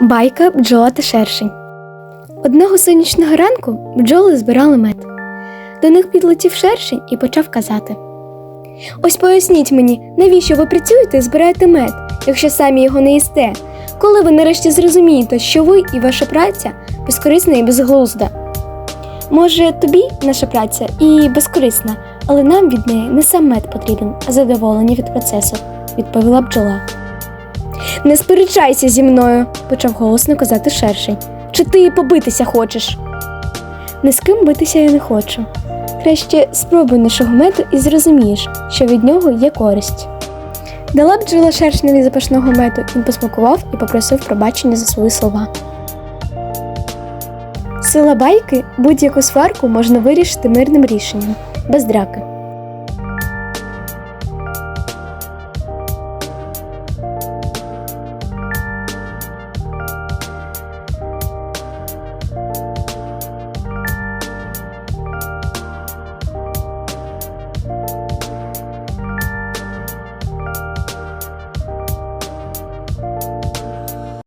Байка бджола та шершень. Одного сонячного ранку бджоли збирали мед. До них підлетів шершень і почав казати: Ось поясніть мені, навіщо ви працюєте і збираєте мед, якщо самі його не їсте? Коли ви нарешті зрозумієте, що ви і ваша праця безкорисна і безглузда? Може, тобі наша праця і безкорисна, але нам від неї не сам мед потрібен, а задоволення від процесу, відповіла бджола. Не сперечайся зі мною, почав голосно казати шершень. Чи ти побитися хочеш? Ні з ким битися я не хочу. Краще спробуй нашого меду і зрозумієш, що від нього є користь. Дала бджола шершневі запашного меду, він посмакував і попросив пробачення за свої слова. Сила байки будь-яку сварку можна вирішити мирним рішенням, без драки.